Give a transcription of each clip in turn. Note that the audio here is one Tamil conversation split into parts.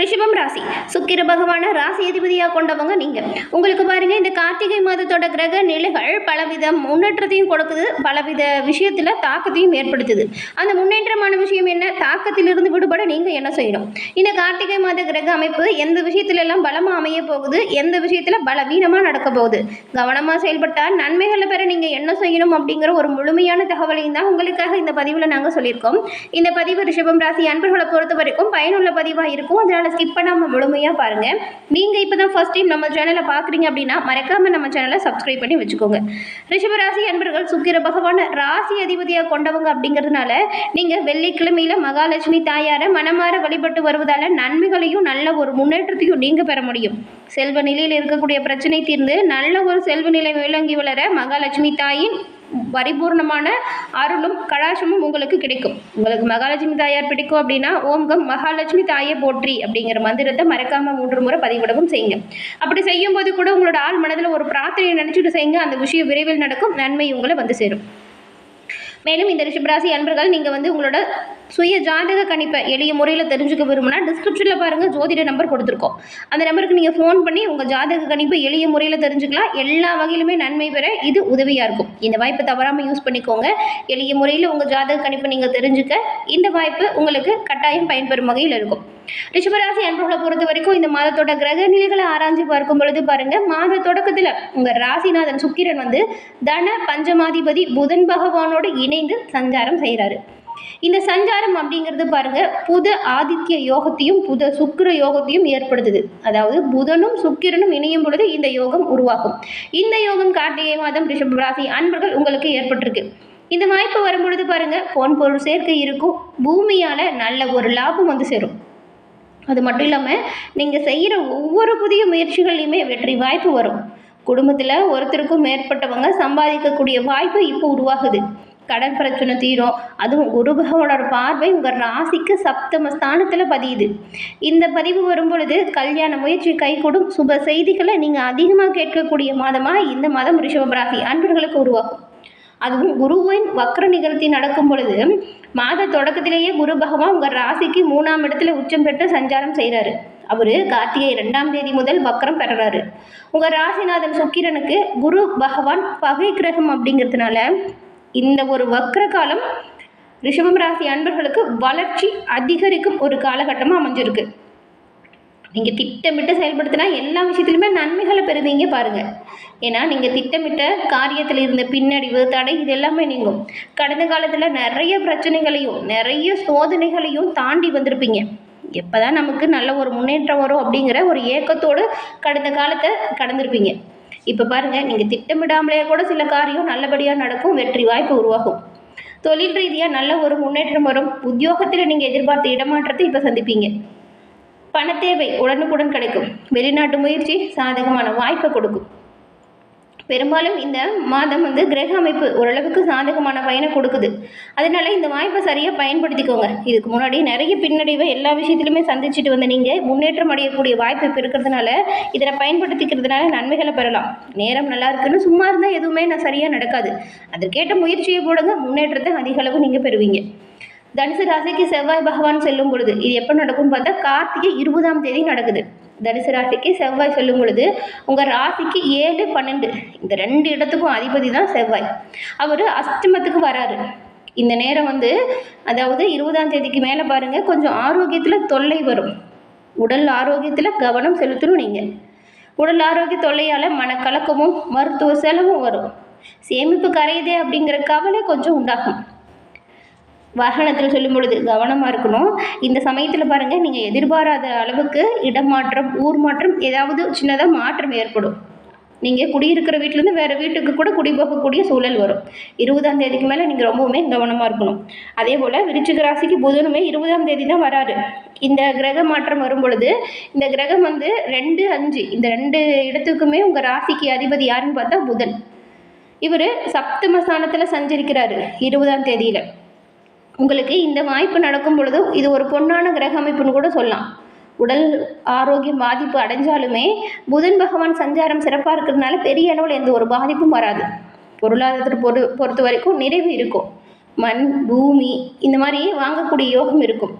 ரிஷபம் ராசி. சுக்கிர பகவான ராசி அதிபதியாக கொண்டவங்க நீங்கள் உங்களுக்கு பாருங்கள் இந்த கார்த்திகை மாதத்தோட கிரக நிலைகள் பலவித முன்னேற்றத்தையும் கொடுக்குது. பலவித விஷயத்தில் தாக்கத்தையும் ஏற்படுத்துது. அந்த முன்னேற்றமான விஷயம் என்ன? தாக்கத்திலிருந்து விடுபட நீங்கள் என்ன செய்யணும்? இந்த கார்த்திகை மாத கிரக அமைப்பு எந்த விஷயத்துல எல்லாம் பலமாக அமைய போகுது? எந்த விஷயத்தில் பலவீனமாக நடக்க போகுது? கவனமாக செயல்பட்டால் நன்மைகளை பெற நீங்கள் என்ன செய்யணும் அப்படிங்கிற ஒரு முழுமையான தகவலையும் தான் உங்களுக்காக இந்த பதிவில் நாங்கள் சொல்லியிருக்கோம். இந்த பதிவு ரிஷபம் ராசி அன்பர்களை பொறுத்த வரைக்கும் பயனுள்ள பதிவாக இருக்கும். அதனால் ஸ்கிப் பண்ணாமல் முழுமையாக பாருங்கள் நீங்கள் இப்போ தான் ஃபர்ஸ்ட் டைம் நம்ம சேனலை பார்க்குறீங்க அப்படின்னா மறக்காமல் நம்ம சேனலை சப்ஸ்கிரைப் பண்ணி வச்சுக்கோங்க. ரிஷபராசி அன்பர்கள் சுக்கிர பகவான் ராசி அதிபதியாக கொண்டவங்க அப்படிங்கிறதுனால நீங்கள் வெள்ளிக்கிழமையில மகாலட்சுமி தாயாரை மனமாற வழிபட்டு வருவதால் நன்மைகளையும் நல்ல ஒரு முன்னேற்றத்தையும் நீங்கள் பெற முடியும். செல்வ நிலையில் இருக்கக்கூடிய பிரச்சனை தீர்ந்து நல்ல ஒரு செல்வ நிலை விளங்கி வளர மகாலட்சுமி தாயின் பரிபூர்ணமான அருளும் கலாசமும் உங்களுக்கு கிடைக்கும். உங்களுக்கு மகாலட்சுமி தாயார் பிடிக்கும் அப்படின்னா ஓம்கம் மகாலட்சுமி தாயை போற்றி அப்படிங்கிற மந்திரத்தை மறக்காம மூன்று முறை பதிவிடவும் செய்யுங்க. அப்படி செய்யும் போது கூட உங்களோட ஆள் மனதில் ஒரு பிரார்த்தனையை நினச்சிட்டு செய்யுங்க. அந்த விஷயம் விரைவில் நடக்கும். நன்மை உங்களை வந்து சேரும். மேலும் இந்த ரிஷபராசி அன்பர்கள் நீங்கள் வந்து உங்களோட சுய ஜாதக கணிப்பை எளிய முறையில் தெரிஞ்சுக்க விரும்புனா டிஸ்கிரிப்ஷனில் பாருங்கள் ஜோதிட நம்பர் கொடுத்துருக்கோம். அந்த நம்பருக்கு நீங்கள் ஃபோன் பண்ணி உங்கள் ஜாதக கணிப்பை எளிய முறையில் தெரிஞ்சுக்கலாம். எல்லா வகையிலுமே நன்மை பெற இது உதவியாக இருக்கும். இந்த வாய்ப்பை தவறாமல் யூஸ் பண்ணிக்கோங்க. எளிய முறையில் உங்கள் ஜாதக கணிப்பை நீங்கள் தெரிஞ்சுக்க இந்த வாய்ப்பு உங்களுக்கு கட்டாயம் பயன்பெறும் வகையில் இருக்கும். ரிஷபராசி அன்பர்களை பொறுத்த வரைக்கும் இந்த மாதத்தோட கிரக நிலைகளை ஆராய்ஞ்சு பார்க்கும் பொழுது பாருங்க மாத தொடக்கத்தில் உங்கள் ராசிநாதன் சுக்கிரன் வந்து தன பஞ்சமாதிபதி புதன் பகவானோடு இணைந்து சஞ்சாரம் செய்கிறாரு. இந்த சஞ்சாரம் அப்படிங்கிறது பாருங்க புத ஆதித்ய யோகத்தையும் புத சுக்கிர யோகத்தையும் ஏற்படுத்துது. அதாவது புதனும் சுக்கிரனும் இணையும் பொழுது இந்த யோகம் உருவாகும். இந்த யோகம் கார்த்திகை மாதம் ரிஷப ராசி அன்பர்கள் உங்களுக்கு ஏற்பட்டிருக்கு. இந்த வாய்ப்பு வரும்பொழுது பாருங்க பொன் பொருள் சேர்க்கை இருக்கும். பூமியால நல்ல ஒரு லாபம் வந்து சேரும். அது மட்டும் இல்லாமல் நீங்கள் செய்கிற ஒவ்வொரு புதிய முயற்சிகள்லையுமே வெற்றி வாய்ப்பு வரும். குடும்பத்தில் ஒருத்தருக்கும் மேற்பட்டவங்க சம்பாதிக்கக்கூடிய வாய்ப்பு இப்போ உருவாகுது. கடன் பிரச்சனை தீரும். அதுவும் குரு பகவானோட பார்வை உங்கள் ராசிக்கு சப்தம ஸ்தானத்தில் பதியுது. இந்த பதிவு வரும் பொழுது கல்யாண முயற்சி கைகூடும். சுப செய்திகளை நீங்கள் அதிகமாக கேட்கக்கூடிய மாதமாக இந்த மாதம் ரிஷப ராசி அன்பர்களுக்கு உருவாகும். அதுவும் குருவின் வக்ர நிகழ்த்தி நடக்கும் பொழுது மாத தொடக்கத்திலேயே குரு பகவான் உங்கள் ராசிக்கு மூணாம் இடத்துல உச்சம் பெற்று சஞ்சாரம் செய்கிறாரு அவர் கார்த்திகை ரெண்டாம் தேதி முதல் வக்ரம் பெறுறாரு. உங்கள் ராசிநாதன் சுக்கிரனுக்கு குரு பகவான் பகை கிரகம் அப்படிங்கிறதுனால இந்த ஒரு வக்ர காலம் ரிஷபம் ராசி அன்பர்களுக்கு வளர்ச்சி அதிகரிக்கும் ஒரு காலகட்டமாக அமைஞ்சிருக்கு. நீங்கள் திட்டமிட்டு செயல்படுத்தினா எல்லா விஷயத்துலையுமே நன்மைகளை பெறுவீங்க பாருங்கள் ஏன்னா நீங்கள் திட்டமிட்ட காரியத்தில் இருந்த பின்னடைவு தடை இது எல்லாமே நீங்கும். கடந்த காலத்தில் நிறைய பிரச்சனைகளையும் நிறைய சோதனைகளையும் தாண்டி வந்திருப்பீங்க. எப்போ தான் நமக்கு நல்ல ஒரு முன்னேற்றம் வரும் அப்படிங்கிற ஒரு ஏக்கத்தோடு கடந்த காலத்தை கடந்திருப்பீங்க. இப்போ பாருங்கள் நீங்கள் திட்டமிடாமலே கூட சில காரியம் நல்லபடியாக நடக்கும் வெற்றி வாய்ப்பு உருவாகும். தொழில் ரீதியாக நல்ல ஒரு முன்னேற்றம் வரும். உத்தியோகத்தில் நீங்கள் எதிர்பார்த்த இடமாற்றத்தை இப்போ சந்திப்பீங்க. பண தேவை உடனுக்குடன் கிடைக்கும். வெளிநாட்டு முயற்சி சாதகமான வாய்ப்பை கொடுக்கும். பெரும்பாலும் இந்த மாதம் வந்து கிரக அமைப்பு ஓரளவுக்கு சாதகமான பயனை கொடுக்குது. அதனால இந்த வாய்ப்பை சரியாக பயன்படுத்திக்கோங்க. இதுக்கு முன்னாடி நிறைய பின்னடைவை எல்லா விஷயத்திலுமே சந்திச்சுட்டு வந்த நீங்கள் முன்னேற்றம் அடையக்கூடிய வாய்ப்பு இப்போ இருக்கிறதுனால இதில் பயன்படுத்திக்கிறதுனால நன்மைகளை பெறலாம். நேரம் நல்லா இருக்குன்னு சும்மா இருந்தால் எதுவுமே நான் சரியாக நடக்காது. அதற்கேற்ற முயற்சியை போடுங்க. முன்னேற்றத்தை அதிக அளவு நீங்கள் பெறுவீங்க. தனுசு ராசிக்கு செவ்வாய் பகவான் செல்லும் பொழுது இது எப்போ நடக்கும்னு பார்த்தா கார்த்திகை இருபதாம் தேதி நடக்குது. தனுசு ராசிக்கு செவ்வாய் சொல்லும் பொழுது உங்கள் ராசிக்கு ஏழு பன்னெண்டு இந்த ரெண்டு இடத்துக்கும் அதிபதி தான் செவ்வாய். அவர் அஷ்டமத்துக்கு வராரு. இந்த நேரம் வந்து அதாவது இருபதாம் தேதிக்கு மேலே பாருங்கள் கொஞ்சம் ஆரோக்கியத்தில் தொல்லை வரும். உடல் ஆரோக்கியத்தில் கவனம் செலுத்தணும் நீங்கள் உடல் ஆரோக்கிய தொல்லையால் மனக்கலக்கமும் மருத்துவ செலவும் வரும். சேமிப்பு கரையுதே அப்படிங்கிற கவலை கொஞ்சம் உண்டாகும். வாகனத்தில் சொல்லும் பொழுது கவனமாக இருக்கணும். இந்த சமயத்தில் பாருங்கள் நீங்கள் எதிர்பாராத அளவுக்கு இடமாற்றம் ஊர் மாற்றம் ஏதாவது சின்னதாக மாற்றம் ஏற்படும். நீங்கள் குடியிருக்கிற வீட்டிலேருந்து வேறு வீட்டுக்கு கூட குடி போகக்கூடிய சூழல் வரும். இருபதாம் தேதிக்கு மேலே நீங்கள் ரொம்பவுமே கவனமாக இருக்கணும். அதே போல் விருச்சிக ராசிக்கு புதனுமே இருபதாம் தேதி தான் வராரு. இந்த கிரக மாற்றம் வரும் பொழுது இந்த கிரகம் வந்து ரெண்டு அஞ்சு இந்த ரெண்டு இடத்துக்குமே உங்கள் ராசிக்கு அதிபதி யாருன்னு பார்த்தா புதன். இவர் சப்தமஸ்தானத்தில் சஞ்சரிக்கிறாரு இருபதாம் தேதியில். உங்களுக்கு இந்த வாய்ப்பு நடக்கும் பொழுது இது ஒரு பொன்னான கிரக அமைப்புன்னு கூட சொல்லலாம். உடல் ஆரோக்கியம் பாதிப்பு அடைஞ்சாலுமே புதன் பகவான் சஞ்சாரம் சிறப்பாக இருக்கிறதுனால பெரிய அளவில் எந்த ஒரு பாதிப்பும் வராது. பொருளாதாரத்தை பொறு பொறுத்த வரைக்கும் நிறைவு இருக்கும். மண் பூமி இந்த மாதிரி வாங்கக்கூடிய யோகம் இருக்கும்.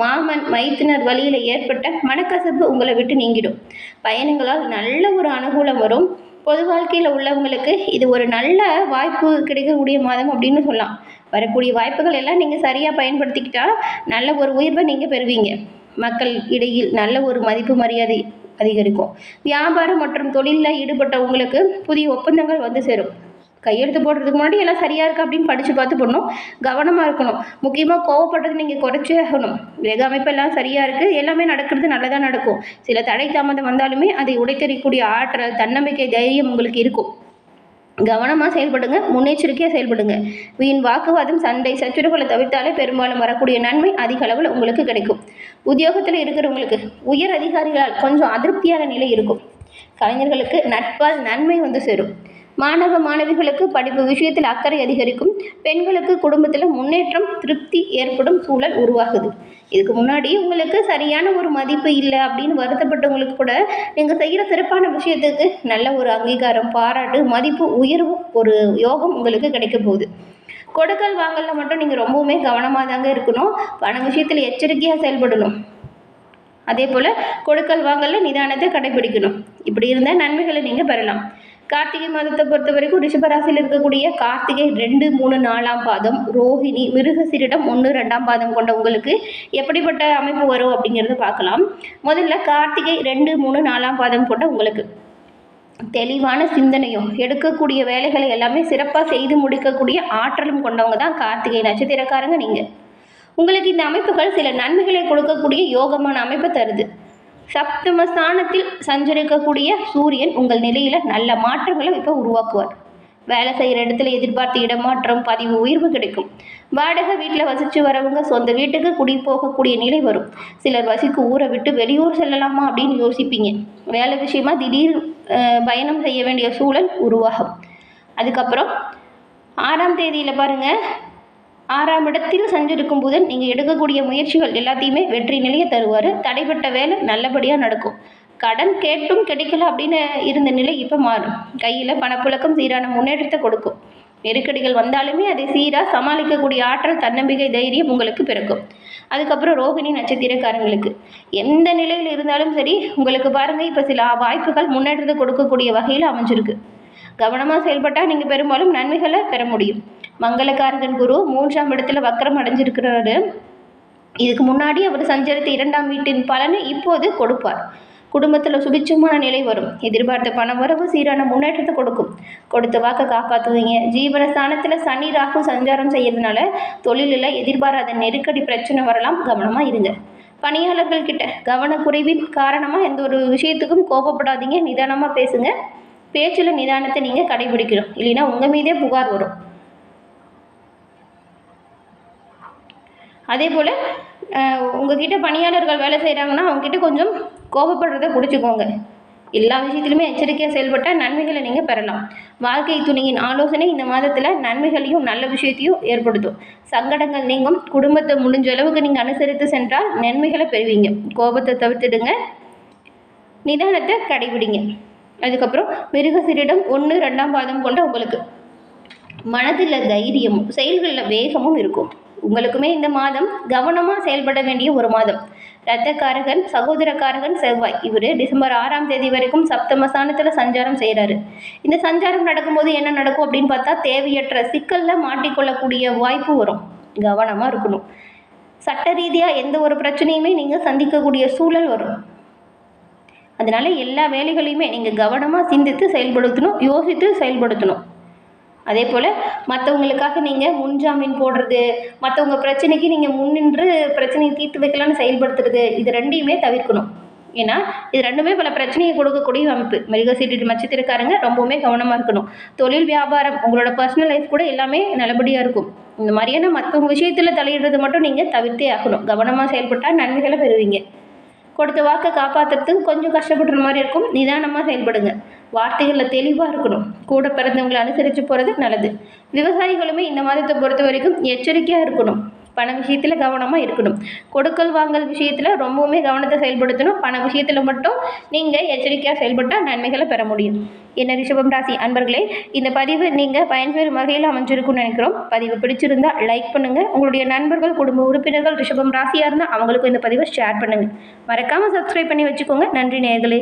மாமன் மைத்தினர் வழியில் ஏற்பட்ட மனக்கசப்பு உங்களை விட்டு நீங்கிடும். பயணங்களால் நல்ல ஒரு அனுகூலம் வரும். பொது வாழ்க்கையில் உள்ளவங்களுக்கு இது ஒரு நல்ல வாய்ப்பு கிடைக்கக்கூடிய மாதம் அப்படின்னு சொல்லலாம். வரக்கூடிய வாய்ப்புகள் எல்லாம் நீங்கள் சரியாக பயன்படுத்திக்கிட்டால் நல்ல ஒரு உயர்வை நீங்கள் பெறுவீங்க. மக்கள் இடையில் நல்ல ஒரு மதிப்பு மரியாதை அதிகரிக்கும். வியாபாரம் மற்றும் தொழிலில் ஈடுபட்ட உங்களுக்கு புதிய ஒப்பந்தங்கள் வந்து சேரும். கையெழுத்து போடுறதுக்கு முன்னாடி எல்லாம் சரியாக இருக்கா அப்படின்னு படித்து பார்த்து பண்ணணும் கவனமாக இருக்கணும். முக்கியமாக கோவப்படுறது நீங்கள் குறைச்சே ஆகணும். கிரக அமைப்பெல்லாம் சரியாக இருக்குது எல்லாமே நடக்கிறது நல்லதாக நடக்கும். சில தடை தாமதம் வந்தாலுமே அதை உடைத்தறிக்கூடிய ஆற்றல் தன்னம்பிக்கை தைரியம் உங்களுக்கு இருக்கும். கவனமாக செயல்படுங்க முன்னெச்சரிக்கையாக செயல்படுங்க. வீண் வாக்குவாதம் சண்டை சச்சுரவுகளை தவிர்த்தாலே பெரும்பாலும் வரக்கூடிய நன்மை அதிக அளவில் உங்களுக்கு கிடைக்கும். உத்தியோகத்தில் இருக்கிறவங்களுக்கு உயர் அதிகாரிகளால் கொஞ்சம் அதிருப்தியான நிலை இருக்கும். கலைஞர்களுக்கு நட்பால் நன்மை வந்து சேரும். மாணவ மாணவிகளுக்கு படிப்பு விஷயத்தில் அக்கறை அதிகரிக்கும். பெண்களுக்கு குடும்பத்தில் முன்னேற்றம் திருப்தி ஏற்படும் சூழல் உருவாகுது. இதுக்கு முன்னாடி உங்களுக்கு சரியான ஒரு மதிப்பு இல்லை அப்படின்னு வருத்தப்பட்டவங்களுக்கு கூட நீங்கள் செய்கிற சிறப்பான விஷயத்துக்கு நல்ல ஒரு அங்கீகாரம் பாராட்டு மதிப்பு உயர்வு ஒரு யோகம் உங்களுக்கு கிடைக்க போகுது. கொடுக்கல் வாங்கலில் மட்டும் நீங்கள் ரொம்பவுமே கவனமாக தாங்க இருக்கணும். பண விஷயத்தில் எச்சரிக்கையாக செயல்படணும். அதே போல் கொடுக்கல் வாங்கலில் நிதானத்தை கடைபிடிக்கணும். இப்படி இருந்தால் நன்மைகளை நீங்கள் பெறலாம். கார்த்திகை மாதத்தை பொறுத்த வரைக்கும் ரிஷபராசியில் இருக்கக்கூடிய கார்த்திகை ரெண்டு மூணு நாலாம் பாதம் ரோஹிணி மிருகசிரிடம் ஒன்று ரெண்டாம் பாதம் கொண்ட உங்களுக்கு எப்படிப்பட்ட அமைப்பு வரும் அப்படிங்கிறத பார்க்கலாம். முதல்ல கார்த்திகை ரெண்டு மூணு நாலாம் பாதம் கொண்ட உங்களுக்கு தெளிவான சிந்தனையும் எடுக்கக்கூடிய வேலைகளை எல்லாமே சிறப்பாக செய்து முடிக்கக்கூடிய ஆற்றலும் கொண்டவங்க தான் கார்த்திகை நட்சத்திரக்காரங்க நீங்கள் உங்களுக்கு இந்த அமைப்புகள் சில நன்மைகளை கொடுக்கக்கூடிய யோகமான அமைப்பை தருது. சப்தம ஸ்தானத்தில் சஞ்சரிக்கக்கூடிய சூரியன் உங்கள் நிலையில் நல்ல மாற்றங்களை இப்போ உருவாக்குவார். வேலை செய்கிற இடத்துல எதிர்பார்த்த இடமாற்றம் பதிவு உயர்வு கிடைக்கும். வாடகை வீட்டில் வசித்து வரவங்க சொந்த வீட்டுக்கு குடி போகக்கூடிய நிலை வரும். சிலர் வசிக்கு ஊரை விட்டு வெளியூர் செல்லலாமா அப்படின்னு யோசிப்பீங்க. வேலை விஷயமா திடீர் பயணம் செய்ய வேண்டிய சூழல் உருவாகும். அதுக்கப்புறம் ஆறாம் தேதியில் பாருங்கள் ஆறாம் இடத்தில் சஞ்சரிக்கும் புதன் நீங்கள் எடுக்கக்கூடிய முயற்சிகள் எல்லாத்தையுமே வெற்றி நிலையை தருவார். தடைப்பட்ட வேலை நல்லபடியாக நடக்கும். கடன் கேட்டும் கிடைக்கல அப்படின்னு இருந்த நிலை இப்போ மாறும். கையில் பணப்புழக்கம் சீரான முன்னேற்றத்தை கொடுக்கும். நெருக்கடிகள் வந்தாலுமே அதை சீராக சமாளிக்கக்கூடிய ஆற்றல் தன்னம்பிக்கை தைரியம் உங்களுக்கு பிறக்கும். அதுக்கப்புறம் ரோகிணி நட்சத்திரக்காரங்களுக்கு. எந்த நிலையில் இருந்தாலும் சரி உங்களுக்கு பாருங்கள் இப்போ சில வாய்ப்புகள் முன்னேற்றத்தை கொடுக்கக்கூடிய வகையில் அமைஞ்சிருக்கு. கவனமாக செயல்பட்டால் நீங்கள் பெரும்பாலும் நன்மைகளை பெற முடியும். மங்களகாரகன் குரு மூன்றாம் இடத்துல வக்கரம் அடைஞ்சிருக்கிறாரு. இதுக்கு முன்னாடி அவர் சஞ்சரித்த இரண்டாம் வீட்டின் பலனை இப்போது கொடுப்பார். குடும்பத்தில் சுபிட்சமான நிலை வரும். எதிர்பார்த்த பண வரவு சீரான முன்னேற்றத்தை கொடுக்கும். கொடுத்த வாக்கை காப்பாற்றுவீங்க ஜீவனஸ்தானத்தில் சனி ராகு சஞ்சாரம் செய்யறதுனால தொழிலில் எதிர்பாராத நெருக்கடி பிரச்சனை வரலாம். கவனமாக இருங்க. பணியாளர்கள் கிட்ட கவனக்குறைவின் காரணமாக எந்த ஒரு விஷயத்துக்கும் கோபப்படாதீங்க. நிதானமாக பேசுங்க. பேச்சில் நிதானத்தை நீங்கள் கடைபிடிக்கணும். இல்லைன்னா உங்கள் மீதே புகார் வரும். அதே போல் உங்ககிட்ட பணியாளர்கள் வேலை செய்கிறாங்கன்னா அவங்ககிட்ட கொஞ்சம் கோபப்படுறதை பிடிச்சிக்கோங்க. எல்லா விஷயத்திலுமே எச்சரிக்கையாக செயல்பட்டால் நன்மைகளை நீங்கள் பெறலாம். வாழ்க்கை துணியின் ஆலோசனை இந்த மாதத்தில் நன்மைகளையும் நல்ல விஷயத்தையும் ஏற்படுத்தும். சங்கடங்கள் நீங்கும். குடும்பத்தை முடிஞ்ச அளவுக்கு நீங்கள் அனுசரித்து சென்றால் நன்மைகளை பெறுவீங்க. கோபத்தை தவிர்த்துடுங்க. நிதானத்தை கடைபிடிங்க. அதுக்கப்புறம் மிருகசிரிடம் ஒன்று ரெண்டாம் பாதம் கொண்ட உங்களுக்கு. மனதில் தைரியமும் செயல்களில் வேகமும் இருக்கும். உங்களுக்குமே இந்த மாதம் கவனமாக செயல்பட வேண்டிய ஒரு மாதம். ரத்தக்காரகன் சகோதரக்காரகன் செவ்வாய். இவர் டிசம்பர் ஆறாம் தேதி வரைக்கும் சப்தமஸ்தானத்தில் சஞ்சாரம் செய்கிறாரு இந்த சஞ்சாரம் நடக்கும்போது என்ன நடக்கும் அப்படின்னு பார்த்தா தேவையற்ற சிக்கலில் மாட்டிக்கொள்ளக்கூடிய வாய்ப்பு வரும். கவனமாக இருக்கணும். சட்ட ரீதியாக எந்த ஒரு பிரச்சனையுமே நீங்கள் சந்திக்கக்கூடிய சூழல் வரும். அதனால எல்லா வேலைகளையுமே நீங்கள் கவனமாக சிந்தித்து செயல்படுத்தணும் யோசித்து செயல்படுத்தணும். அதே போல் மற்றவங்களுக்காக நீங்கள் முன்ஜாமீன் போடுறது மற்றவங்க பிரச்சனைக்கு நீங்கள் முன்னின்று பிரச்சனையை தீர்த்து வைக்கலாம்னு செயல்படுத்துறது இது ரெண்டையுமே தவிர்க்கணும். ஏன்னா இது ரெண்டுமே பல பிரச்சனையை கொடுக்கக்கூடிய அமைப்பு. மிருகசீட்டு நட்சத்திரக்காரங்க ரொம்பவுமே கவனமாக இருக்கணும். தொழில் வியாபாரம் உங்களோட பர்சனல் லைஃப் கூட எல்லாமே நல்லபடியாக இருக்கும். இந்த மாதிரியான மற்றவங்க விஷயத்தில் தலையிடுறது மட்டும் நீங்கள் தவிர்த்தே ஆகணும். கவனமாக செயல்பட்டால் நன்மைகளை பெறுவீங்க. கொடுத்த வாக்கை காப்பாற்றுறதுக்கு கொஞ்சம் கஷ்டப்படுற மாதிரி இருக்கும். நிதானமாக செயல்படுங்க. வார்த்தைகளில் தெளிவாக இருக்கணும். கூட பிறந்தவங்களை அனுசரித்து போகிறது நல்லது. விவசாயிகளுமே இந்த மாதத்தை பொறுத்த வரைக்கும் எச்சரிக்கையாக இருக்கணும். பண விஷயத்தில் கவனமாக இருக்கணும். கொடுக்கல் வாங்கல் விஷயத்தில் ரொம்பவுமே கவனத்தை செயல்படுத்தணும். பண விஷயத்தில் மட்டும் நீங்கள் எச்சரிக்கையாக செயல்பட்டால் நன்மைகளை பெற முடியும். என்ன ரிஷபம் ராசி அன்பர்களே இந்த பதிவு நீங்கள் பயன்பெறும் வகையில் அமைஞ்சிருக்கும்னு நினைக்கிறோம். பதிவு பிடிச்சிருந்தா லைக் பண்ணுங்கள் உங்களுடைய நண்பர்கள் குடும்ப உறுப்பினர்கள் ரிஷபம் ராசியாக இருந்தால் அவங்களுக்கும் இந்த பதிவை ஷேர் பண்ணுங்கள் மறக்காமல் சப்ஸ்கிரைப் பண்ணி வச்சுக்கோங்க. நன்றி நேர்களே